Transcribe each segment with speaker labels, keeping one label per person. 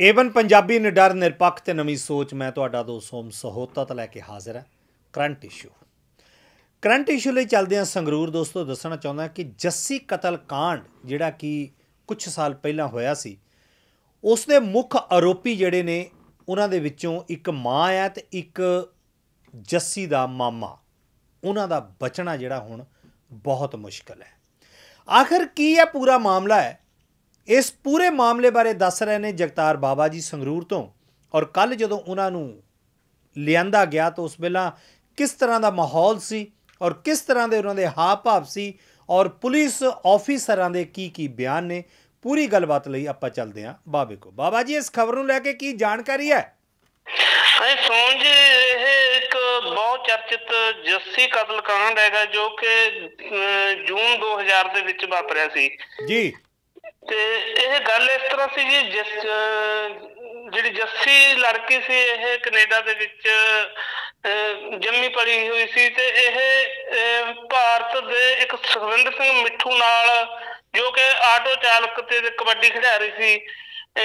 Speaker 1: Avon Punjabi ਨਿਡਰ ਨਿਰਪੱਖ ਤੇ ਨਵੀਂ ਸੋਚ ਮੈਂ ਤੁਹਾਡਾ ਦੋਸਤ ਸੋਮ ਸਹੋਤਾ ਤੋਂ ਲੈ ਕੇ ਹਾਜ਼ਰ ਹਾਂ। Current issue. ਕਰੰਟ ਇਸ਼ੂ ਲਈ ਚੱਲਦੇ ਹਾਂ ਸੰਗਰੂਰ ਦੋਸਤੋ ਦੱਸਣਾ ਚਾਹੁੰਦਾ ਕਿ ਜੱਸੀ ਕਤਲ ਕਾਂਡ ਜਿਹੜਾ ਕਿ ਕੁਝ ਸਾਲ ਪਹਿਲਾਂ ਹੋਇਆ ਸੀ ਉਸ ਦੇ ਮੁੱਖ ਆਰੋਪੀ ਜਿਹੜੇ ਨੇ, ਉਹਨਾਂ ਦੇ ਵਿੱਚੋਂ ਇੱਕ ਮਾਂ ਹੈ ਤੇ ਇੱਕ ਜੱਸੀ ਦਾ ਮਾਮਾ। ਉਹਨਾਂ ਦਾ ਬਚਣਾ ਜਿਹੜਾ ਹੁਣ ਬਹੁਤ ਮੁਸ਼ਕਲ ਹੈ। ਆਖਰ ਕੀ ਹੈ ਪੂਰਾ ਮਾਮਲਾ ਹੈ? ਇਸ ਪੂਰੇ ਮਾਮਲੇ ਬਾਰੇ ਦੱਸ ਰਹੇ ਨੇ ਜਗਤਾਰ ਬਾਬਾ ਜੀ ਸੰਗਰੂਰ ਤੋਂ। ਔਰ ਕੱਲ ਜਦੋਂ ਉਹਨਾਂ ਨੂੰ ਲਿਆਂਦਾ ਗਿਆ ਤਾਂ ਉਸ ਵੇਲੇ ਕਿਸ ਤਰ੍ਹਾਂ ਦਾ ਮਾਹੌਲ ਸੀ ਔਰ ਕਿਸ ਤਰ੍ਹਾਂ ਦੇ ਉਹਨਾਂ ਦੇ ਹਾਵ ਭਾਵ ਸੀ ਔਰ ਪੁਲਿਸ ਆਫੀਸਰਾਂ ਦੇ ਕੀ ਕੀ ਬਿਆਨ ਨੇ ਪੂਰੀ ਗੱਲਬਾਤ ਲਈ ਆਪਾਂ ਚੱਲਦੇ ਹਾਂ ਬਾਬੇ ਕੋ ਬਾਬਾ ਜੀ ਇਸ ਖਬਰ ਨੂੰ ਲੈ ਕੇ ਕੀ ਜਾਣਕਾਰੀ ਹੈ?
Speaker 2: ਹਾਂ ਸੋਨ ਜੀ ਇਹ ਇੱਕ ਬਹੁਤ ਚਰਚਿਤ ਜੱਸੀ ਕਤਲकांड ਹੈਗਾ ਜੋ ਕਿ ਜੂਨ 2000 ਦੇ ਵਿੱਚ ਵਾਪਰਿਆ ਸੀ।
Speaker 1: ਜੀ।
Speaker 2: ਤੇ ਇਹ ਗੱਲ ਇਸ ਤਰ੍ਹਾਂ ਸੀ ਜੀ ਜਿਸ ਜਿਹੜੀ ਜੱਸੀ ਲੜਕੀ ਸੀ ਇਹ ਕੈਨੇਡਾ ਦੇ ਵਿੱਚ ਅਹ, ਜੰਮੀ ਪਲੀ ਹੋਈ ਸੀ ਤੇ ਇਹ ਭਾਰਤ ਦੇ ਇੱਕ ਸੁਖਵਿੰਦਰ ਸਿੰਘ ਮਿੱਠੂ ਨਾਲ ਜੋ ਕਿ ਆਟੋ ਚਾਲਕ ਤੇ ਕਬੱਡੀ ਖਿਡਾਰੀ ਸੀ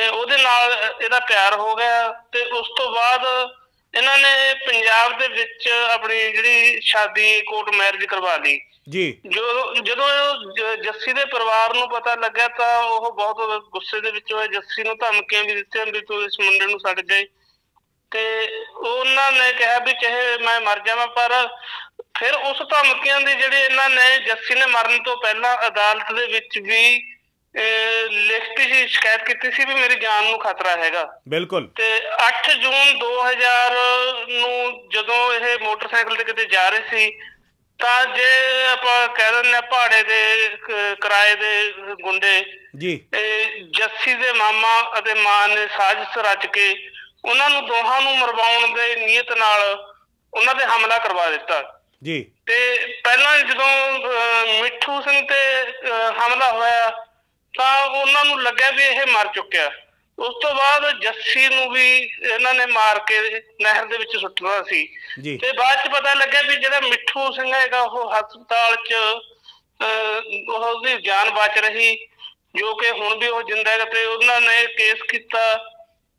Speaker 2: ਉਹਦੇ ਨਾਲ ਇਹਦਾ ਪਿਆਰ ਹੋ ਗਿਆ ਤੇ ਉਸ ਤੋਂ ਬਾਅਦ ਇਹਨਾਂ ਨੇ ਪੰਜਾਬ ਦੇ ਵਿੱਚ ਆਪਣੀ ਜਿਹੜੀ ਸ਼ਾਦੀ ਕੋਰਟ ਮੈਰਿਜ ਕਰਵਾ ਲਈ।
Speaker 1: ਜੀ।
Speaker 2: ਜਦੋਂ ਜਦੋਂ ਜੱਸੀ ਦੇ ਪਰਿਵਾਰ ਨੂੰ ਪਤਾ ਲੱਗਿਆ ਤਾਂ ਉਹ ਬਹੁਤ ਗੁੱਸੇ ਦੇ ਵਿੱਚ ਹੋਏ। ਜੱਸੀ ਨੂੰ ਧਮਕੀਆਂ ਵੀ ਦਿੱਤੀਆਂ ਵੀ ਤੂੰ ਇਸ ਮੁੰਡੇ ਨੂੰ ਛੱਡ ਜਾਏ ਤੇ ਉਹਨਾਂ ਨੇ ਕਿਹਾ ਵੀ ਚਾਹੇ ਮੈਂ ਮਰ ਜਾਵਾਂ ਪਰ ਫਿਰ ਉਸ ਧਮਕੀਆਂ ਦੀ ਜਿਹੜੀ ਇਹਨਾਂ ਨੇ ਜੱਸੀ ਨੇ ਮਰਨ ਤੋਂ ਪਹਿਲਾਂ ਅਦਾਲਤ ਦੇ ਵਿੱਚ ਵੀ ਲਿਖਤੀ ਸੀ ਸ਼ਿਕਾਇਤ ਕੀਤੀ ਸੀ ਵੀ ਮੇਰੀ ਜਾਨ ਨੂੰ ਖਤਰਾ ਹੈਗਾ।
Speaker 1: ਬਿਲਕੁਲ।
Speaker 2: ਤੇ 8 ਜੂਨ 2000 ਨੂੰ ਜਦੋਂ ਇਹ ਮੋਟਰਸਾਈਕਲ ਤੇ ਕਿਤੇ ਜਾ ਰਹੇ ਸੀ ਤਾਂ ਜੇ ਆਪਾਂ ਕਹਿ ਦਿੰਦੇ ਆ ਪਹਾੜੇ ਦੇ ਕਿਰਾਏ ਦੇ ਗੁੰਡੇ
Speaker 1: ਜੀ।
Speaker 2: ਜੱਸੀ ਦੇ ਮਾਮਾ ਅਤੇ ਮਾਂ ਨੇ ਸਾਜ਼ਿਸ਼ ਰਚ ਕੇ ਉਹਨਾਂ ਨੂੰ ਦੋਹਾਂ ਨੂੰ ਮਰਵਾਉਣ ਦੇ ਨੀਅਤ ਨਾਲ ਉਹਨਾਂ ਤੇ ਹਮਲਾ ਕਰਵਾ ਦਿੱਤਾ।
Speaker 1: ਜੀ।
Speaker 2: ਤੇ ਪਹਿਲਾਂ ਜਦੋਂ ਮਿੱਠੂ ਸਿੰਘ ਤੇ ਹਮਲਾ ਹੋਇਆ ਤਾਂ ਉਹਨਾਂ ਨੂੰ ਲੱਗਿਆ ਵੀ ਇਹ ਮਰ ਚੁੱਕਿਆ। ਉਸ ਤੋਂ ਬਾਅਦ ਜੱਸੀ ਨੂੰ ਵੀ ਇਹਨਾਂ ਨੇ ਮਾਰ ਕੇ ਨਹਿਰ ਦੇ ਵਿੱਚ ਸੁੱਟਣਾ ਸੀ। ਤੇ ਬਾਅਦ ਚ ਪਤਾ ਲੱਗਿਆ ਵੀ ਜਿਹੜਾ ਮਿੱਠੂ ਸਿੰਘ ਹੈਗਾ ਉਹ ਹਸਪਤਾਲ ਚ ਉਹਦੀ ਜਾਨ ਬਚ ਰਹੀ ਜੋ ਕਿ ਹੁਣ ਵੀ ਉਹ ਜਿੰਦਾ ਹੈਗਾ ਤੇ ਉਹਨਾਂ ਨੇ ਕੇਸ ਕੀਤਾ।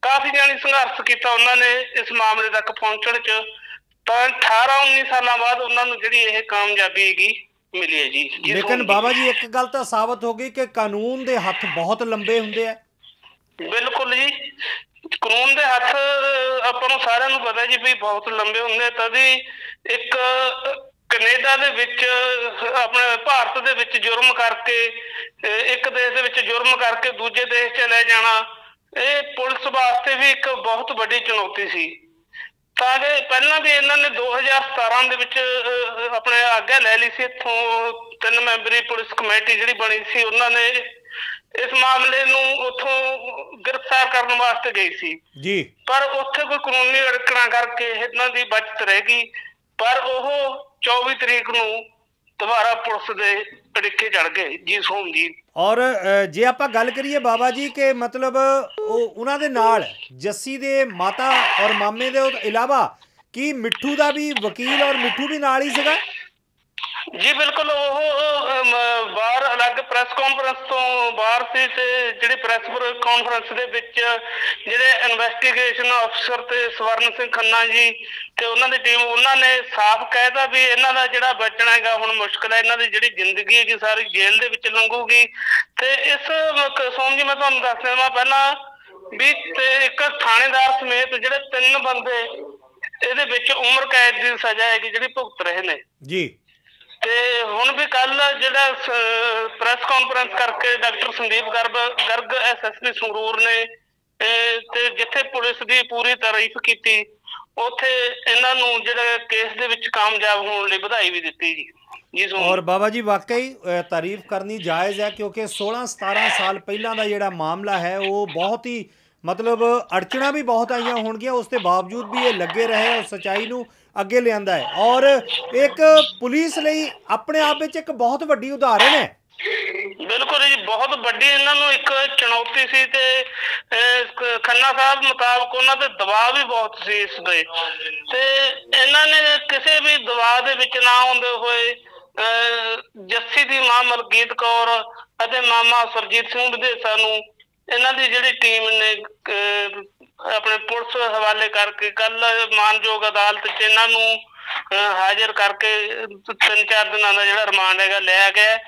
Speaker 2: ਕਾਫੀ ਜਾਣੀ ਸੰਘਰਸ਼ ਕੀਤਾ ਉਹਨਾਂ ਨੇ ਇਸ ਮਾਮਲੇ ਤੱਕ ਪਹੁੰਚਣ ਚ। ਤਾਂ 18 19 ਸਾਲਾਂ ਬਾਅਦ ਉਹਨਾਂ ਨੂੰ ਜਿਹੜੀ ਇਹ ਕਾਮਯਾਬੀ ਹੈਗੀ ਮਿਲੀ ਹੈ ਜੀ।
Speaker 1: ਲੇਕਿਨ ਬਾਬਾ ਜੀ ਇੱਕ ਗੱਲ ਤਾਂ ਸਾਬਤ ਹੋ ਗਈ ਕਿ ਕਾਨੂੰਨ ਦੇ ਹੱਥ ਬਹੁਤ ਲੰਬੇ ਹੁੰਦੇ ਆ।
Speaker 2: ਬਿਲਕੁਲ ਜੀ। ਕਾਨੂੰਨ ਦੇ ਹੱਥ ਆਪਾਂ ਨੂੰ ਸਾਰਿਆਂ ਨੂੰ ਪਤਾ ਜੀ ਵੀ ਬਹੁਤ ਲੰਬੇ ਹੁੰਦੇ ਆ, ਤਦੀ ਇੱਕ ਕੈਨੇਡਾ ਦੇ ਵਿੱਚ ਆਪਣੇ ਭਾਰਤ ਦੇ ਵਿੱਚ ਜੁਰਮ ਕਰਕੇ ਇੱਕ ਦੇਸ਼ ਦੇ ਵਿੱਚ ਜੁਰਮ ਕਰਕੇ ਦੂਜੇ ਦੇਸ਼ 'ਚ ਲੈ ਜਾਣਾ ਇਹ ਪੁਲਿਸ ਵਾਸਤੇ ਵੀ ਇੱਕ ਬਹੁਤ ਵੱਡੀ ਚੁਣੌਤੀ ਸੀ। ਤਾਂ ਕਿ ਪਹਿਲਾਂ ਵੀ ਇਹਨਾਂ ਨੇ 2017 ਦੇ ਵਿੱਚ ਆਪਣੇ ਆਗਿਆ ਲੈ ਲਈ ਸੀ ਇੱਥੋਂ ਤਿੰਨ ਮੈਂਬਰੀ ਪੁਲਿਸ ਕਮੇਟੀ ਜਿਹੜੀ ਬਣੀ ਸੀ ਉਹਨਾਂ ਨੇ ਇਸ ਮਾਮਲੇ ਨੂੰ ਉੱਥੋਂ ਗ੍ਰਿਫਤਾਰ ਕਰਨ ਵਾਸਤੇ ਗਈ ਸੀ।
Speaker 1: ਜੀ।
Speaker 2: ਪਰ ਉੱਥੇ ਕੋਈ ਕਾਨੂੰਨੀ ਅੜਕਣਾ ਕਰਕੇ ਇਹਨਾਂ ਦੀ ਬਚਤ ਰਹਿ ਗਈ। ਪਰ ਉਹ 24 ਤਰੀਕ ਨੂੰ ਦੁਬਾਰਾ ਪੁਲਿਸ ਦੇ ਅੜਿੱਕੇ ਚੜ ਗਏ, ਜੀ ਸੋਮ ਜੀ।
Speaker 1: ਔਰ ਜੇ ਆਪਾਂ ਗੱਲ ਕਰੀਏ ਬਾਬਾ ਜੀ ਕਿ ਮਤਲਬ ਉਹ ਉਹਨਾਂ ਦੇ ਨਾਲ, ਜੱਸੀ ਦੇ ਮਾਤਾ ਔਰ ਮਾਮੇ ਦੇ ਇਲਾਵਾ ਕੀ ਮਿੱਠੂ ਦਾ ਵੀ ਵਕੀਲ ਔਰ ਮਿੱਠੂ ਵੀ ਨਾਲ ਹੀ ਸੀਗਾ?
Speaker 2: ਜੀ ਬਿਲਕੁਲ, ਉਹ ਬਾਹਰ ਅਲੱਗ ਪ੍ਰੈਸ ਕਾਨਫਰੰਸ ਤੋਂ ਬਾਹਰ ਸੀ ਤੇ ਜਿਹੜੀ ਪ੍ਰੈਸ ਕਾਨਫਰੰਸ ਦੇ ਵਿੱਚ ਜਿਹੜੇ ਇਨਵੈਸਟੀਗੇਸ਼ਨ ਅਫਸਰ ਤੇ ਸਵਰਨ ਸਿੰਘ ਖੰਨਾ ਜੀ ਤੇ ਉਹਨਾਂ ਦੀ ਟੀਮ ਉਹਨਾਂ ਨੇ ਸਾਫ਼ ਕਹਿਤਾ ਵੀ ਇਹਨਾਂ ਦਾ ਜਿਹੜਾ ਬਚਣਾ ਹੈਗਾ, ਹੁਣ ਮੁਸ਼ਕਲ ਹੈ, ਇਹਨਾਂ ਦੀ ਜਿਹੜੀ ਜ਼ਿੰਦਗੀ ਹੈਗੀ, ਸਾਰੀ ਜੇਲ੍ਹ ਦੇ ਵਿੱਚ ਲੰਘੂਗੀ। ਤੇ ਇਸ ਸੋਮ ਜੀ, ਮੈਂ ਤੁਹਾਨੂੰ ਦੱਸ ਦੇਵਾਂ ਪਹਿਲਾਂ ਵੀ ਤੇ ਇੱਕ ਥਾਣੇਦਾਰ ਸਮੇਤ ਜਿਹੜੇ ਤਿੰਨ ਬੰਦੇ ਇਹਦੇ ਵਿੱਚ ਉਮਰ ਕੈਦ ਦੀ ਸਜ਼ਾ ਹੈਗੀ, ਜਿਹੜੀ ਭੁਗਤ ਰਹੇ ਨੇ।
Speaker 1: ਜੀ।
Speaker 2: ਤੇ ਹੁਣ ਵੀ ਕੱਲ ਜਿਹੜਾ ਪ੍ਰੈਸ ਕਾਨਫਰੰਸ ਕਰਕੇ ਡਾਕਟਰ ਸੰਦੀਪ ਗਰਗ ਗਰਗ ਐਸਐਸਪੀ ਸੰਗਰੂਰ ਨੇ, ਤੇ ਜਿੱਥੇ ਪੁਲਿਸ ਦੀ ਪੂਰੀ ਤਾਰੀਫ ਕੀਤੀ, ਉੱਥੇ ਇਹਨਾਂ ਨੂੰ ਜਿਹੜਾ ਕੇਸ ਦੇ ਵਿੱਚ ਕਾਮਯਾਬ ਹੋਣ ਲਈ ਵਧਾਈ ਵੀ ਦਿੱਤੀ ਜੀ। ਜੀ ਸੋ
Speaker 1: ਔਰ ਬਾਬਾ ਜੀ, ਵਾਕਈ ਤਾਰੀਫ ਕਰਨੀ ਜਾਇਜ਼ ਹੈ ਕਿਉਂਕਿ 16 17 ਸਾਲ ਪਹਿਲਾਂ ਦਾ ਜਿਹੜਾ ਮਾਮਲਾ ਹੈ, ਉਹ ਬਹੁਤ ਹੀ ਮਤਲਬ ਅੜਚਣਾ ਵੀ ਬਹੁਤ ਆਈਆਂ ਹੋਣਗੀਆਂ ਉਸ ਦੇ ਬਾਵਜੂਦ ਵੀ ਇਹ ਲੱਗੇ ਰਹੇ ਔਰ ਸਚਾਈ ਨੂੰ ਅੱਗੇ ਲਿਆਂਦਾ ਹੈ। ਔਰ ਇੱਕ ਪੁਲਿਸ ਲਈ ਆਪਣੇ ਆਪ ਵਿੱਚ ਇੱਕ ਬਹੁਤ ਵੱਡੀ ਉਦਾਹਰਣ ਹੈ।
Speaker 2: ਬਿਲਕੁਲ ਜੀ ਬਹੁਤ ਵੱਡੀ ਇਹਨਾਂ ਨੂੰ ਇੱਕ ਚੁਣੌਤੀ ਸੀ ਤੇ ਖੰਨਾ ਸਾਹਿਬ ਮੁਤਾਬਕ ਉਹਨਾਂ ਤੇ ਦਬਾਅ ਵੀ ਬਹੁਤ ਸੀ ਇਸ ਦੇ। ਤੇ ਇਹਨਾਂ ਨੇ ਕਿਸੇ ਵੀ ਦਬਾਅ ਦੇ ਵਿੱਚ ਨਾ ਆਉਂਦੇ ਹੋਏ ਅਹ, ਜੱਸੀ ਦੀ ਮਾਂ ਮਲਕੀਤ ਕੌਰ ਅਤੇ ਮਾਮਾ ਸਰਜੀਤ ਸਿੰਘ ਵਿਦੇਸਾ ਨੂੰ ਇਹਨਾਂ ਦੀ ਜਿਹੜੀ ਟੀਮ ਨੇ ਅਹ, ਆਪਣੇ ਪੁਲਿਸ ਹਵਾਲੇ ਕਰਕੇ ਕੱਲ ਮਾਨਯੋਗ ਅਦਾਲਤ 'ਚ ਇਹਨਾਂ ਨੂੰ ਅਹ, ਹਾਜ਼ਰ ਕਰਕੇ ਤਿੰਨ ਚਾਰ ਦਿਨਾਂ ਦਾ ਜਿਹੜਾ ਰਿਮਾਂਡ ਹੈਗਾ ਲਿਆ ਗਿਆ ਹੈ।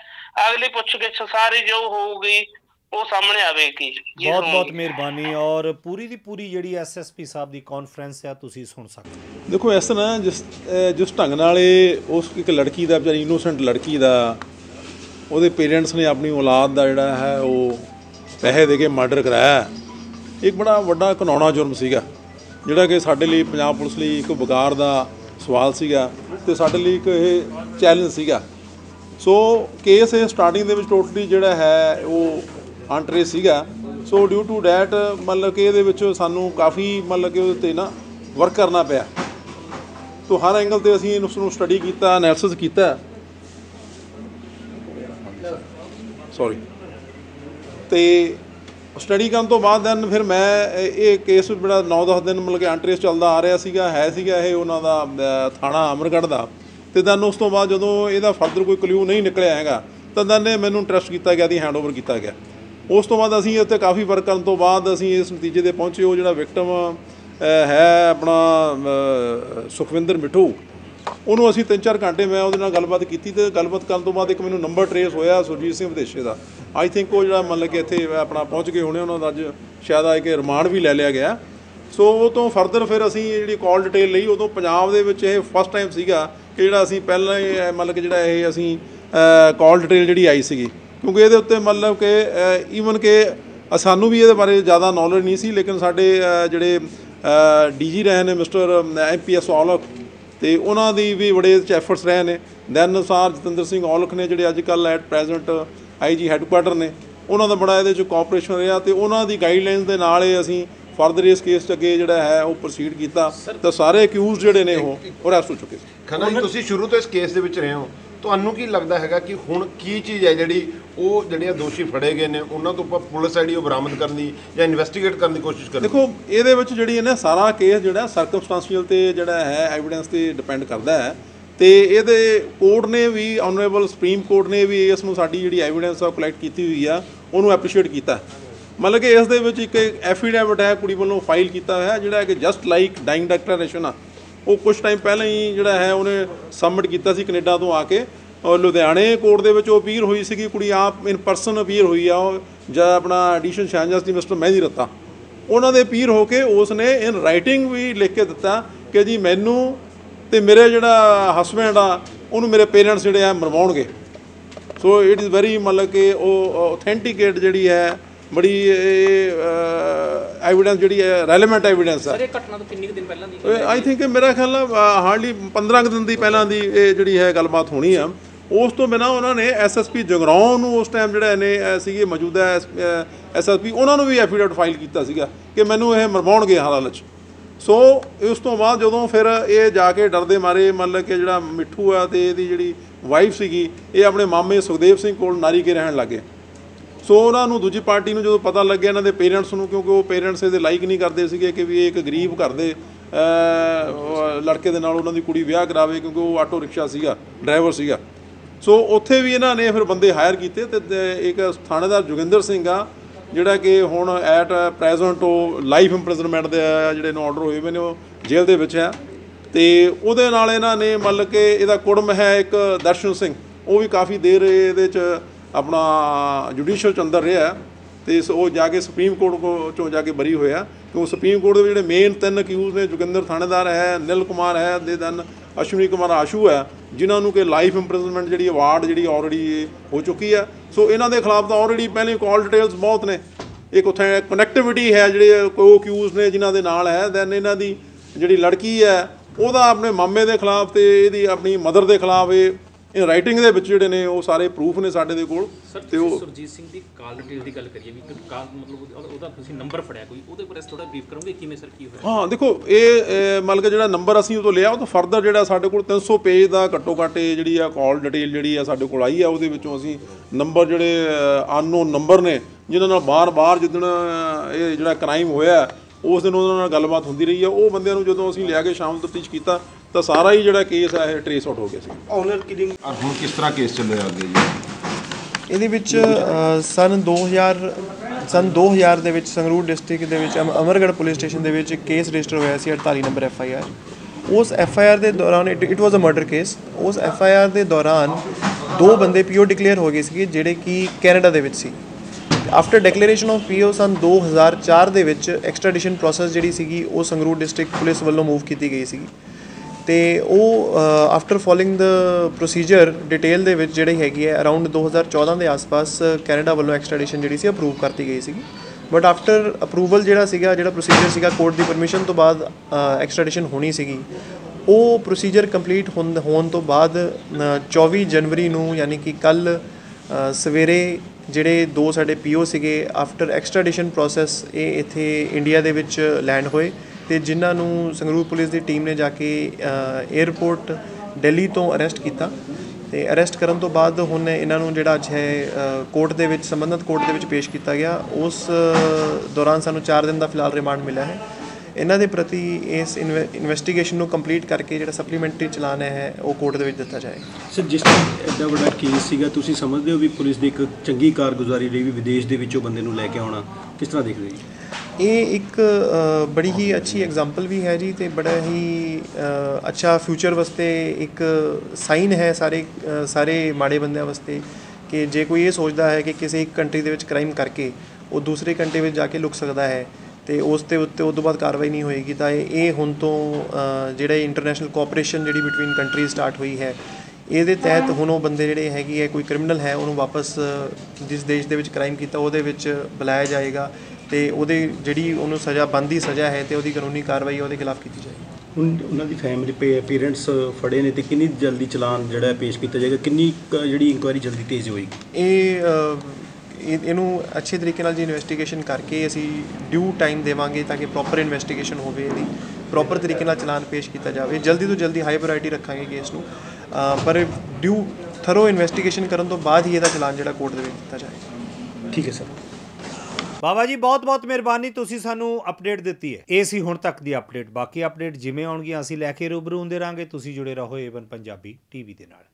Speaker 2: ਅਗਲੀ ਪੁੱਛਗਿੱਛ ਸਾਰੀ ਜੋ ਹੋਊਗੀ ਉਹ ਸਾਹਮਣੇ ਆਵੇਗੀ ਜੀ
Speaker 1: ਬਹੁਤ ਬਹੁਤ
Speaker 2: ਹੋਊਗੀ।
Speaker 1: ਮਿਹਰਬਾਨੀ ਔਰ ਪੂਰੀ ਦੀ ਪੂਰੀ ਜਿਹੜੀ ਐਸਐਸਪੀ ਸਾਹਿਬ ਦੀ ਕਾਨਫਰੰਸ ਆ ਤੁਸੀਂ ਸੁਣ ਸਕਦੇ ਹੋ
Speaker 3: ਦੇਖੋ ਇਸ ਤਰ੍ਹਾਂ ਜਿਸ ਅਹ ਜਿਸ ਢੰਗ ਨਾਲ ਇਹ ਉਸ ਇੱਕ ਲੜਕੀ ਦਾ ਵਿਚਾਰੀ ਇਨੋਸੈਂਟ ਲੜਕੀ ਦਾ ਉਹਦੇ ਪੇਰੈਂਟਸ ਨੇ ਆਪਣੀ ਔਲਾਦ ਦਾ ਜਿਹੜਾ ਹੈ ਉਹ ਪੈਸੇ ਦੇ ਕੇ ਮਰਡਰ ਕਰਾਇਆ। ਇੱਕ ਬੜਾ ਵੱਡਾ ਕਾਨੂੰਨਾ ਜੁਰਮ ਸੀਗਾ, ਜਿਹੜਾ ਕਿ ਸਾਡੇ ਲਈ ਪੰਜਾਬ ਪੁਲਿਸ ਲਈ ਇੱਕ ਵਿਕਾਰ ਦਾ ਸਵਾਲ ਸੀਗਾ ਤੇ ਸਾਡੇ ਲਈ ਇੱਕ ਇਹ ਚੈਲੰਜ ਸੀਗਾ। ਸੋ ਕੇਸ ਇਹ ਸਟਾਰਟਿੰਗ ਦੇ ਵਿੱਚ ਟੋਟਲੀ ਜਿਹੜਾ ਹੈ, ਉਹ ਅੰਟਰੇ ਸੀਗਾ। ਸੋ ਡਿਊ ਟੂ ਡੈਟ ਮਤਲਬ ਕਿ ਇਹਦੇ ਵਿੱਚ ਸਾਨੂੰ ਕਾਫੀ ਮਤਲਬ ਕਿ ਉਹਦੇ ਤੇ ਨਾ ਵਰਕ ਕਰਨਾ ਪਿਆ। ਤੋ ਹਰ ਐਂਗਲ ਤੇ ਅਸੀਂ ਉਸ ਨੂੰ ਸਟੱਡੀ ਕੀਤਾ ਐਨਾਲਿਸਿਸ ਕੀਤਾ। ਸੌਰੀ ਤੇ ਸਟੱਡੀ ਕਰਨ ਤੋਂ ਬਾਅਦ ਦੈਨ ਫਿਰ ਮੈਂ ਇਹ- ਕੇਸ ਬੜਾ 9-10 ਦਿਨ ਮਤਲਬ ਕਿ ਅੰਟਰੇਸ ਚੱਲਦਾ ਆ ਰਿਹਾ ਸੀਗਾ, ਹੈ ਸੀਗਾ ਇਹ ਉਹਨਾਂ ਦਾ ਥਾਣਾ ਅਮਰਗੜ੍ਹ ਦਾ। ਤੇ ਦੈਨ ਉਸ ਤੋਂ ਬਾਅਦ ਜਦੋਂ ਇਹਦਾ ਫਰਦਰ ਕੋਈ ਕਲੂ ਨਹੀਂ ਨਿਕਲਿਆ ਹੈਗਾ, ਤਾਂ ਦੈਨ ਇਹ ਮੈਨੂੰ ਇੰਟਰਸਟ ਕੀਤਾ ਗਿਆ ਦੀ ਹੈਂਡਓਵਰ ਕੀਤਾ ਗਿਆ। ਉਸ ਤੋਂ ਬਾਅਦ ਅਸੀਂ ਇੱਥੇ ਕਾਫੀ ਵਰਕ ਕਰਨ ਤੋਂ ਬਾਅਦ ਅਸੀਂ ਇਸ ਨਤੀਜੇ ਤੇ ਪਹੁੰਚੇ, ਉਹ ਜਿਹੜਾ ਵਿਕਟਮ ਹੈ ਆਪਣਾ ਸੁਖਵਿੰਦਰ ਮਿੱਠੂ। ਉਹਨੂੰ ਅਸੀਂ 3-4 ਘੰਟੇ ਮੈਂ ਉਹਦੇ ਨਾਲ ਗੱਲਬਾਤ ਕੀਤੀ ਤੇ ਗੱਲਬਾਤ ਕਰਨ ਤੋਂ ਬਾਅਦ ਇੱਕ ਮੈਨੂੰ ਨੰਬਰ ਟਰੇਸ ਹੋਇਆ ਸੁਰਜੀਤ ਸਿੰਘ ਵਿਦੇਸ਼ੇ ਦਾ। ਆਈ ਥਿੰਕ ਉਹ ਜਿਹੜਾ ਮਤਲਬ ਕਿ ਇੱਥੇ ਆਪਣਾ ਪਹੁੰਚ ਗਏ ਹੋਣੇ ਉਹਨਾਂ ਦਾ ਅੱਜ ਸ਼ਾਇਦ ਆ ਕਿ ਰਿਮਾਂਡ ਵੀ ਲੈ ਲਿਆ ਗਿਆ। ਸੋ ਉਹ ਤੋਂ ਫਰਦਰ ਫਿਰ ਅਸੀਂ ਜਿਹੜੀ ਕਾਲ ਡਿਟੇਲ ਲਈ ਉਦੋਂ ਪੰਜਾਬ ਦੇ ਵਿੱਚ ਇਹ ਫਸਟ ਟਾਈਮ ਸੀਗਾ ਕਿ ਜਿਹੜਾ ਅਸੀਂ ਪਹਿਲਾਂ ਹੀ ਇਹ ਕਿ ਜਿਹੜਾ ਇਹ ਅਸੀਂ ਕਾਲ ਡਿਟੇਲ ਜਿਹੜੀ ਆਈ ਸੀਗੀ। ਕਿਉਂਕਿ ਇਹਦੇ ਉੱਤੇ ਮਤਲਬ ਕਿ ਈਵਨ ਕਿ ਸਾਨੂੰ ਵੀ ਇਹਦੇ ਬਾਰੇ ਜ਼ਿਆਦਾ ਨੌਲੇਜ ਨਹੀਂ ਸੀ ਲੇਕਿਨ ਸਾਡੇ ਅ, ਜਿਹੜੇ ਡੀਜੀ ਰਹੇ ਨੇ ਮਿਸਟਰ ਐਮਪੀਐਸ ਔਲਖ ਤੇ ਉਹਨਾਂ ਦੀ ਵੀ ਬੜੇ ਐਫਰਟਸ ਰਹੇ ਨੇ। ਦੈਨ ਅਨੁਸਾਰ ਜਤਿੰਦਰ ਸਿੰਘ ਔਲਖ ਨੇ ਜਿਹੜੇ ਅੱਜ ਕੱਲ੍ਹ ਐਟ ਪ੍ਰੈਜ਼ੈਂਟ ਆਈਜੀ ਹੈੱਡਕੁਆਟਰ ਨੇ ਉਹਨਾਂ ਦਾ ਬੜਾ ਇਹਦੇ 'ਚ ਕੋਆਪਰੇਸ਼ਨ ਰਿਹਾ ਤੇ ਉਹਨਾਂ ਦੀ ਗਾਈਡਲਾਈਨਸ ਦੇ ਨਾਲ ਇਹ ਅਸੀਂ ਫਰਦਰ ਇਸ ਕੇਸ 'ਚ ਅੱਗੇ ਜਿਹੜਾ ਹੈ ਉਹ ਪ੍ਰੋਸੀਡ ਕੀਤਾ। ਤਾਂ ਸਾਰੇ ਅਕਿਊਜ਼ ਜਿਹੜੇ ਨੇ ਉਹ ਉਹ ਅਰੈਸਟ ਹੋ ਚੁੱਕੇ ਸੀ।
Speaker 4: ਖੰਨਾ ਜੀ ਤੁਸੀਂ ਸ਼ੁਰੂ ਤੋਂ ਇਸ ਕੇਸ ਦੇ ਵਿੱਚ ਰਹੇ ਹੋ। ਤੁਹਾਨੂੰ ਕੀ ਲੱਗਦਾ ਹੈਗਾ ਕਿ ਹੁਣ ਕੀ ਚੀਜ਼ ਹੈ ਜਿਹੜੀ ਉਹ ਜਿਹੜੀਆਂ ਦੋਸ਼ੀ ਫੜੇ ਗਏ ਨੇ, ਉਹਨਾਂ ਤੋਂ ਆਪਾਂ ਪੁਲਿਸ ਆਈਡੀ ਉਹ ਬਰਾਮਦ ਕਰਨ ਦੀ ਜਾਂ ਇਨਵੈਸਟੀਗੇਟ ਕਰਨ ਦੀ ਕੋਸ਼ਿਸ਼ ਕਰਨੀ
Speaker 3: ਦੇਖੋ, ਇਹਦੇ ਵਿੱਚ ਜਿਹੜੀ ਹੈ ਨਾ, ਸਾਰਾ ਕੇਸ ਜਿਹੜਾ ਸਰਕਮਸਟੈਂਸ਼ੀਅਲ ਤੇ ਜਿਹੜਾ ਹੈ ਐਵੀਡੈਂਸ ਤੇ ਡਿਪੈਂਡ ਕਰਦਾ ਹੈ। ਤੇ ਇਹਦੇ ਕੋਰਟ ਨੇ ਵੀ ਆਨਰੇਬਲ ਸੁਪਰੀਮ ਕੋਰਟ ਨੇ ਵੀ ਇਸ ਨੂੰ ਸਾਡੀ ਜਿਹੜੀ ਐਵੀਡੈਂਸ ਆ ਕਲੈਕਟ ਕੀਤੀ ਹੋਈ ਆ, ਉਹਨੂੰ ਐਪਰੀਸ਼ੀਏਟ ਕੀਤਾ। ਮਤਲਬ ਕਿ ਇਸ ਦੇ ਵਿੱਚ ਇੱਕ ਐਫੀਡੈਵਿਟ ਹੈ, ਕੁੜੀ ਵੱਲੋਂ ਫਾਈਲ ਕੀਤਾ ਹੋਇਆ, ਜਿਹੜਾ ਕਿ ਜਸਟ ਲਾਈਕ ਡਾਈਂਗ ਡੈਕਲੇਰੇਸ਼ਨ ਆ। ਉਹ ਕੁਝ ਟਾਈਮ ਪਹਿਲਾਂ ਹੀ ਜਿਹੜਾ ਹੈ ਉਹਨੇ ਸਬਮਿਟ ਕੀਤਾ ਸੀ ਕੈਨੇਡਾ ਤੋਂ ਆ ਕੇ। ਔਰ ਲੁਧਿਆਣੇ ਕੋਰਟ ਦੇ ਵਿੱਚ ਉਹ ਅਪੀਲ ਹੋਈ ਸੀਗੀ, ਕੁੜੀ ਆਪ ਇਨ ਪਰਸਨ ਅਪੀਲ ਹੋਈ ਆ, ਉਹ ਜਾਂ ਆਪਣਾ ਐਡੀਸ਼ਨ ਸ਼ਾਹਜਹਾਨ ਦੀ ਮਿਸਟਰ ਮਹਿੰਦੀ ਰੱਤਾ। ਉਹਨਾਂ ਦੇ ਅਪੀਲ ਹੋ ਕੇ ਉਸ ਨੇ ਇਨ ਰਾਈਟਿੰਗ ਵੀ ਲਿਖ ਕੇ ਦਿੱਤਾ ਕਿ ਜੀ ਮੈਨੂੰ ਤੇ ਮੇਰੇ ਜਿਹੜਾ ਹਸਬੈਂਡ ਆ, ਉਹਨੂੰ ਮੇਰੇ ਪੇਰੈਂਟਸ ਜਿਹੜੇ ਆ ਮਰਵਾਉਣਗੇ। ਸੋ ਇਟ ਇਜ਼ ਵੈਰੀ ਮਤਲਬ ਕਿ ਉਹ ਆਥੈਂਟਿਕੇਟ ਜਿਹੜੀ ਹੈ ਬੜੀ ਐਵੀਡੈਂਸ ਜਿਹੜੀ ਹੈ ਰੈਲੇਵੈਂਟ ਐਵੀਡੈਂਸ ਹੈ
Speaker 5: ਸਰ ਇਹ ਘਟਨਾ ਤੋਂ ਕਿੰਨੇ ਦਿਨ ਪਹਿਲਾਂ ਦੀ?
Speaker 3: ਆਈ ਥਿੰਕ ਮੇਰਾ ਖਿਆਲ ਆ ਹਾਰਡਲੀ 15 ਕੁ ਦਿਨ ਦੀ ਪਹਿਲਾਂ ਦੀ ਇਹ ਜਿਹੜੀ ਹੈ ਗੱਲਬਾਤ ਹੋਣੀ ਆ। ਉਸ ਤੋਂ ਬਿਨਾ ਉਹਨਾਂ ਨੇ ਐਸਐਸਪੀ ਜਗਰਾਉਂ ਨੂੰ ਉਸ ਟਾਈਮ ਜਿਹੜਾ ਨੇ ਸੀਗੇ ਮੌਜੂਦਾ ਐਸਐਸਪੀ ਉਹਨਾਂ ਨੂੰ ਵੀ ਐਫੀਡੇਵਿਟ ਫਾਈਲ ਕੀਤਾ ਸੀਗਾ ਕਿ ਮੈਨੂੰ ਇਹ ਮਰਵਾਉਣਗੇ ਹਾਲਤ 'ਚ। ਸੋ ਉਸ ਤੋਂ ਬਾਅਦ ਜਦੋਂ ਫਿਰ ਇਹ ਜਾ ਕੇ ਡਰਦੇ ਮਾਰੇ ਮਤਲਬ ਕਿ ਜਿਹੜਾ ਮਿੱਠੂ ਆ ਤੇ ਇਹਦੀ ਜਿਹੜੀ ਵਾਈਫ ਸੀਗੀ ਇਹ ਆਪਣੇ ਮਾਮੇ ਸੁਖਦੇਵ ਸਿੰਘ ਕੋਲ ਨਾਰੀ ਕੇ ਰਹਿਣ ਲੱਗੇ ਸੋ ਉਹਨਾਂ ਨੂੰ ਦੂਜੀ ਪਾਰਟੀ ਨੂੰ ਜਦੋਂ ਪਤਾ ਲੱਗਿਆ ਇਹਨਾਂ ਦੇ ਪੇਰੈਂਟਸ ਨੂੰ, ਕਿਉਂਕਿ ਉਹ ਪੇਰੈਂਟਸ ਇਹਦੇ ਲਾਈਕ ਨਹੀਂ ਕਰਦੇ ਸੀਗੇ ਕਿ ਵੀ ਇਹ ਇੱਕ ਗਰੀਬ ਘਰ ਦੇ ਲੜਕੇ ਦੇ ਨਾਲ ਉਹਨਾਂ ਦੀ ਕੁੜੀ ਵਿਆਹ ਕਰਾਵੇ, ਕਿਉਂਕਿ ਉਹ ਆਟੋ ਰਿਕਸ਼ਾ ਸੀਗਾ, ਡਰਾਈਵਰ ਸੀਗਾ। ਸੋ ਉੱਥੇ ਵੀ ਇਹਨਾਂ ਨੇ ਫਿਰ ਬੰਦੇ ਹਾਇਰ ਕੀਤੇ ਤੇ ਇੱਕ ਥਾਣੇਦਾਰ ਜੋਗਿੰਦਰ ਸਿੰਘ ਆ, ਜਿਹੜਾ ਕਿ ਹੁਣ ਐਟ ਪ੍ਰੈਜ਼ੈਂਟ ਉਹ ਲਾਈਫ ਇੰਪ੍ਰਿਜ਼ਨਮੈਂਟ ਦੇ ਜਿਹੜੇ ਨੂੰ ਆਰਡਰ ਹੋਏ ਹੋਏ ਨੇ, ਉਹ ਜੇਲ੍ਹ ਦੇ ਵਿੱਚ ਆ। ਤੇ ਉਹਦੇ ਨਾਲ ਇਹਨਾਂ ਨੇ ਮਤਲਬ ਕਿ ਇਹਦਾ ਕੁੜਮ ਹੈ ਇੱਕ ਦਰਸ਼ਨ ਸਿੰਘ, ਉਹ ਵੀ ਕਾਫੀ ਦੇਰ ਇਹਦੇ ਚ ਆਪਣਾ ਜੁਡੀਸ਼ੀਅਲ ਚ ਅੰਦਰ ਰਿਹਾ ਤੇ ਸ- ਉਹ ਜਾ ਕੇ ਸੁਪਰੀਮ ਕੋਰਟ ਕੋ ਚੋਂ ਜਾ ਕੇ ਬਰੀ ਹੋਇਆ ਕਿਉਂ ਸੁਪਰੀਮ ਕੋਰਟ ਦੇ ਜਿਹੜੇ ਮੇਨ ਤਿੰਨ ਅਕਿਊਜ਼ ਨੇ, ਜੋਗਿੰਦਰ ਥਾਣੇਦਾਰ ਹੈ, ਨਿਲ ਕੁਮਾਰ ਹੈ ਦੇ ਦਨ ਅਸ਼ਵਨੀ ਕੁਮਾਰ ਆਸ਼ੂ ਹੈ, ਜਿਨ੍ਹਾਂ ਨੂੰ ਕਿ ਲਾਈਫ ਇੰਪ੍ਰਿਜ਼ਨਮੈਂਟ ਜਿਹੜੀ ਅਵਾਰਡ ਜਿਹੜੀ ਆਲਰੇਡੀ ਹੋ ਚੁੱਕੀ ਹੈ। ਸੋ ਇਹਨਾਂ ਦੇ ਖਿਲਾਫ ਤਾਂ ਆਲਰੇਡੀ ਪਹਿਲੇ ਕਾਲ ਡਿਟੇਲਸ ਬਹੁਤ ਨੇ। ਇੱਕ ਉੱਥੇ ਕਨੈਕਟੀਵਿਟੀ ਹੈ ਜਿਹੜੇ ਕੋ ਅਕਿਊਜ਼ ਨੇ, ਜਿਨ੍ਹਾਂ ਦੇ ਨਾਲ ਹੈ। ਦੈਨ ਇਹਨਾਂ ਦੀ ਜਿਹੜੀ ਲੜਕੀ ਹੈ, ਉਹਦਾ ਆਪਣੇ ਮਾਮੇ ਦੇ ਖਿਲਾਫ ਤੇ ਇਹਦੀ ਆਪਣੀ ਮਦਰ ਦੇ ਖਿਲਾਫ ਇਹ ਇਹ ਰਾਈਟਿੰਗ ਦੇ ਵਿੱਚ ਜਿਹੜੇ ਨੇ ਉਹ ਸਾਰੇ ਪ੍ਰੂਫ ਨੇ ਸਾਡੇ ਦੇ ਕੋਲ ਤੇ ਉਹ
Speaker 5: ਸੁਰਜੀਤ ਸਿੰਘ ਦੀ ਕਾਲ ਡਿਟੇਲ ਦੀ ਗੱਲ ਕਰੀਏ ਵੀ ਕਾਲ ਮਤਲਬ ਉਹਦਾ- ਤੁਸੀਂ ਨੰਬਰ ਫੜਿਆ ਕੋਈ ਉਹਦੇ ਬਾਰੇ ਥੋੜਾ ਬਰੀਫ ਕਰੋਗੇ ਕਿਵੇਂ ਸਰ ਕੀ ਹੋਇਆ?
Speaker 3: ਹਾਂ ਦੇਖੋ ਇਹ ਮਤਲਬ ਕਿ ਜਿਹੜਾ ਨੰਬਰ ਅਸੀਂ ਉਹ ਤੋਂ ਲਿਆ ਉਹ ਤੋਂ ਫਰਦਰ ਜਿਹੜਾ ਸਾਡੇ ਕੋਲ 300 ਪੇਜ ਦਾ ਘੱਟੋ ਘੱਟ ਇਹ ਜਿਹੜੀ ਆ ਕਾਲ ਡਿਟੇਲ ਜਿਹੜੀ ਆ ਸਾਡੇ ਕੋਲ ਆਈ ਆ ਉਹਦੇ ਵਿੱਚੋਂ ਅਸੀਂ ਨੰਬਰ ਜਿਹੜੇ ਅਨਨੋਨ ਨੰਬਰ ਨੇ ਜਿਨ੍ਹਾਂ ਨਾਲ ਬਾਰ-ਬਾਰ ਜਿੱਦਣ ਇਹ ਜਿਹੜਾ ਕ੍ਰਾਈਮ ਹੋਇਆ ਉਸ ਦਿਨ ਉਹਨਾਂ ਨਾਲ ਗੱਲਬਾਤ ਹੁੰਦੀ ਰਹੀ ਆ। ਉਹ ਬੰਦਿਆਂ ਨੂੰ ਜਦੋਂ ਅਸੀਂ ਲਿਆ ਕੇ ਸ਼ਾਮ ਨੂੰ ਤਫਤੀਸ਼ ਕੀਤਾ ਤਾਂ ਸਾਰਾ ਹੀ ਜਿਹੜਾ ਕੇਸ ਆ ਇਹ ਟ੍ਰੇਸ ਆਊਟ ਹੋ ਗਿਆ ਸੀ।
Speaker 4: ਔਰ ਹੁਣ ਕਿਸ ਤਰ੍ਹਾਂ ਕੇਸ ਚੱਲਿਆ ਅੱਗੇ ਜੀ?
Speaker 6: ਇਹਦੇ ਵਿੱਚ ਅ, ਸਨ ਸਨ 2000 ਦੇ ਵਿੱਚ ਸੰਗਰੂਰ ਡਿਸਟ੍ਰਿਕਟ ਦੇ ਵਿੱਚ ਅਮ- ਅਮਰਗੜ੍ਹ ਪੁਲਿਸ ਸਟੇਸ਼ਨ ਦੇ ਵਿੱਚ ਕੇਸ ਰਜਿਸਟਰ ਹੋਇਆ ਸੀ 48 ਨੰਬਰ ਐਫ ਆਈ ਆਰ ਉਸ ਐਫ ਆਈ ਆਰ ਦੇ ਦੌਰਾਨ it was a murder case ਉਸ ਐਫ ਆਈ ਆਰ ਦੇ ਦੌਰਾਨ ਦੋ ਬੰਦੇ ਪੀਓ ਡਿਕਲੇਅਰ ਹੋ ਗਏ ਸੀਗੇ ਜਿਹੜੇ ਕਿ ਕੈਨੇਡਾ ਦੇ ਵਿੱਚ ਸੀ। ਆਫਟਰ ਡਿਕਲੇਰੇਸ਼ਨ ਆਫ ਪੀਓ ਸਨ 2004 ਦੇ ਵਿੱਚ ਐਕਸਟ੍ਰੈਡੀਸ਼ਨ ਪ੍ਰੋਸੈਸ ਜਿਹੜੀ ਸੀਗੀ ਉਹ ਸੰਗਰੂਰ ਡਿਸਟ੍ਰਿਕਟ ਪੁਲਿਸ ਵੱਲੋਂ ਮੂਵ ਕੀਤੀ ਗਈ ਸੀਗੀ। ਤੇ ਉਹ after following the procedure detail ਦੇ ਵਿੱਚ ਜਿਹੜੀ ਹੈਗੀ ਹੈ ਅਰਾਊਂਡ 2014 ਦੇ ਆਸ-ਪਾਸ ਕੈਨੇਡਾ ਵੱਲੋਂ ਐਕਸਟ੍ਰੈਡੀਸ਼ਨ ਜਿਹੜੀ ਸੀ ਅਪਰੂਵ ਕਰਤੀ ਗਈ ਸੀਗੀ। ਬਟ ਆਫਟਰ ਅਪਰੂਵਲ ਜਿਹੜਾ ਸੀਗਾ ਜਿਹੜਾ ਪ੍ਰੋਸੀਜਰ ਸੀਗਾ ਕੋਰਟ ਦੀ ਪਰਮਿਸ਼ਨ ਤੋਂ ਬਾਅਦ ਐਕਸਟ੍ਰੈਡੀਸ਼ਨ ਹੋਣੀ ਸੀਗੀ ਉਹ ਪ੍ਰੋਸੀਜਰ ਕੰਪਲੀਟ ਹੋਣ ਤੋਂ ਬਾਅਦ ਅ, 24 ਜਨਵਰੀ ਨੂੰ ਯਾਨੀ ਕਿ ਕੱਲ ਸਵੇਰੇ ਜਿਹੜੇ ਦੋ ਸਾਡੇ ਪੀਓ ਸੀਗੇ ਆਫਟਰ ਐਕਸਟ੍ਰੈਡੀਸ਼ਨ ਪ੍ਰੋਸੈਸ ਇਹ ਇੱਥੇ ਇੰਡੀਆ ਦੇ ਵਿੱਚ ਲੈਂਡ ਹੋਏ। ਤੇ ਜਿਨ੍ਹਾਂ ਨੂੰ ਸੰਗਰੂਰ ਪੁਲਿਸ ਦੀ ਟੀਮ ਨੇ ਜਾ ਕੇ 에ਅਰਪੋਰਟ ਦਿੱਲੀ ਤੋਂ ਅਰੈਸਟ ਕੀਤਾ ਤੇ ਅਰੈਸਟ ਕਰਨ ਤੋਂ ਬਾਅਦ ਹੁਣ ਇਹਨਾਂ ਨੂੰ ਜਿਹੜਾ ਅੱਜ ਹੈ ਕੋਰਟ ਦੇ ਵਿੱਚ, ਸੰਬੰਧਿਤ ਕੋਰਟ ਦੇ ਵਿੱਚ ਪੇਸ਼ ਕੀਤਾ ਗਿਆ। ਉਸ ਦੌਰਾਨ ਸਾਨੂੰ 4 ਦਿਨ ਦਾ ਫਿਲਹਾਲ ਰਿਮਾਂਡ ਮਿਲਿਆ ਹੈ। ਇਹਨਾਂ ਦੇ ਪ੍ਰਤੀ ਇਸ ਇਨਵੈਸਟੀਗੇਸ਼ਨ ਨੂੰ ਕੰਪਲੀਟ ਕਰਕੇ ਜਿਹੜਾ ਸਪਲੀਮੈਂਟਰੀ ਚਲਾਨ ਹੈ, ਉਹ ਕੋਰਟ ਦੇ ਵਿੱਚ ਦਿੱਤਾ ਜਾਏਗਾ।
Speaker 7: ਸਰ, ਜਿਸ ਤਰ੍ਹਾਂ ਐਡਾ ਵੱਡਾ ਕੇਸ ਸੀਗਾ, ਤੁਸੀਂ ਸਮਝਦੇ ਹੋ ਵੀ ਪੁਲਿਸ ਦੀ ਇੱਕ ਚੰਗੀ ਕਾਰਗੁਜ਼ਾਰੀ ਲਈ ਵੀ ਵਿਦੇਸ਼ ਦੇ ਵਿੱਚੋਂ ਬੰਦੇ ਨੂੰ ਲੈ ਕੇ ਆਉਣਾ ਕਿਸ ਤਰ੍ਹਾਂ ਦੇਖਦੇ ਜੀ
Speaker 6: ਇਹ ਇੱਕ ਬੜੀ ਹੀ ਅੱਛੀ ਐਗਜ਼ਾਮਪਲ ਵੀ ਹੈ ਜੀ ਤੇ ਬੜਾ ਹੀ ਅੱਛਾ ਫਿਊਚਰ ਵਾਸਤੇ ਇੱਕ ਸਾਈਨ ਹੈ ਸਾਰੇ ਸਾਰੇ ਮਾੜੇ ਬੰਦਿਆਂ ਵਾਸਤੇ ਕਿ ਜੇ ਕੋਈ ਇਹ ਸੋਚਦਾ ਹੈ ਕਿ ਕਿਸੇ ਇੱਕ ਕੰਟਰੀ ਦੇ ਵਿੱਚ ਕ੍ਰਾਈਮ ਕਰਕੇ ਉਹ ਦੂਸਰੇ ਕੰਟਰੀ ਵਿੱਚ ਜਾ ਕੇ ਲੁਕ ਸਕਦਾ ਹੈ ਤੇ ਉਸ ਦੇ ਉੱਤੇ ਉਸ ਤੋਂ ਬਾਅਦ ਕਾਰਵਾਈ ਨਹੀਂ ਹੋਏਗੀ ਤਾਂ ਇਹ ਹੁਣ ਤੋਂ ਜਿਹੜਾ ਇੰਟਰਨੈਸ਼ਨਲ ਕੋਆਪਰੇਸ਼ਨ ਜਿਹੜੀ ਬਿਟਵੀਨ ਕੰਟਰੀ ਸਟਾਰਟ ਹੋਈ ਹੈ, ਇਹਦੇ ਤਹਿਤ ਹੁਣ ਉਹ ਬੰਦੇ ਜਿਹੜੇ ਹੈਗੇ ਹੈ ਕੋਈ ਕ੍ਰਿਮੀਨਲ ਹੈ, ਉਹਨੂੰ ਵਾਪਸ ਜਿਸ ਦੇਸ਼ ਦੇ ਵਿੱਚ ਕ੍ਰਾਈਮ ਕੀਤਾ, ਉਹਦੇ ਵਿੱਚ ਬੁਲਾਇਆ ਜਾਏਗਾ। ਤੇ ਉਹਦੇ ਜਿਹੜੀ ਉਹਨੂੰ ਸਜ਼ਾ ਬੰਦੀ ਸਜ਼ਾ ਹੈ ਤੇ ਉਹਦੀ ਕਾਨੂੰਨੀ ਕਾਰਵਾਈ ਉਹਦੇ ਖਿਲਾਫ ਕੀਤੀ ਜਾਏਗੀ।
Speaker 7: ਉਹਨਾਂ ਦੀ ਫੈਮਿਲੀ ਪੇਰੈਂਟਸ ਫੜੇ ਨੇ ਤੇ ਕਿੰਨੀ ਜਲਦੀ ਚਲਾਨ ਜਿਹੜਾ ਪੇਸ਼ ਕੀਤਾ ਜਾਏਗਾ? ਕਿੰਨੀ ਜਿਹੜੀ ਇਨਕੁਆਇਰੀ ਜਲਦੀ ਤੇਜ਼ ਹੋਏਗੀ?
Speaker 6: ਇਹ ਇਹਨੂੰ ਅੱਛੇ ਤਰੀਕੇ ਨਾਲ ਜੀ ਇਨਵੈਸਟੀਗੇਸ਼ਨ ਕਰਕੇ ਅਸੀਂ ਡਿਊ ਟਾਈਮ ਦੇਵਾਂਗੇ ਤਾਂ ਕਿ ਪ੍ਰੋਪਰ ਇਨਵੈਸਟੀਗੇਸ਼ਨ ਹੋਵੇ ਇਹਦੀ। ਪ੍ਰੋਪਰ ਤਰੀਕੇ ਨਾਲ ਚਲਾਨ ਪੇਸ਼ ਕੀਤਾ ਜਾਵੇ। ਜਲਦੀ ਤੋਂ ਜਲਦੀ ਹਾਈ ਪ੍ਰਾਇੋਰਟੀ ਰੱਖਾਂਗੇ ਕੇਸ ਨੂੰ। ਪਰ ਡਿਊ ਥਰੋ ਇਨਵੈਸਟੀਗੇਸ਼ਨ ਕਰਨ ਤੋਂ ਬਾਅਦ ਹੀ ਇਹਦਾ ਚਲਾਨ ਜਿਹੜਾ ਕੋਰਟ ਦੇ ਵਿੱਚ ਦਿੱਤਾ ਜਾਏਗਾ।
Speaker 7: ਠੀਕ ਹੈ ਸਰ
Speaker 1: ਬਾਬਾ ਜੀ, ਬਹੁਤ ਬਹੁਤ ਮਿਹਰਬਾਨੀ, ਤੁਸੀਂ ਸਾਨੂੰ ਅਪਡੇਟ ਦਿੱਤੀ ਹੈ। ਇਹ ਸੀ ਹੁਣ ਤੱਕ ਦੀ ਅਪਡੇਟ ਬਾਕੀ ਅਪਡੇਟ ਜਿਵੇਂ ਆਉਣਗੀਆਂ, ਅਸੀਂ ਲੈ ਕੇ ਰੂਬਰੂ ਹੁੰਦੇ ਰਾਂਗੇ। ਤੁਸੀਂ ਜੁੜੇ ਰਹੋ ਏਵਨ ਪੰਜਾਬੀ ਟੀਵੀ ਦੇ ਨਾਲ।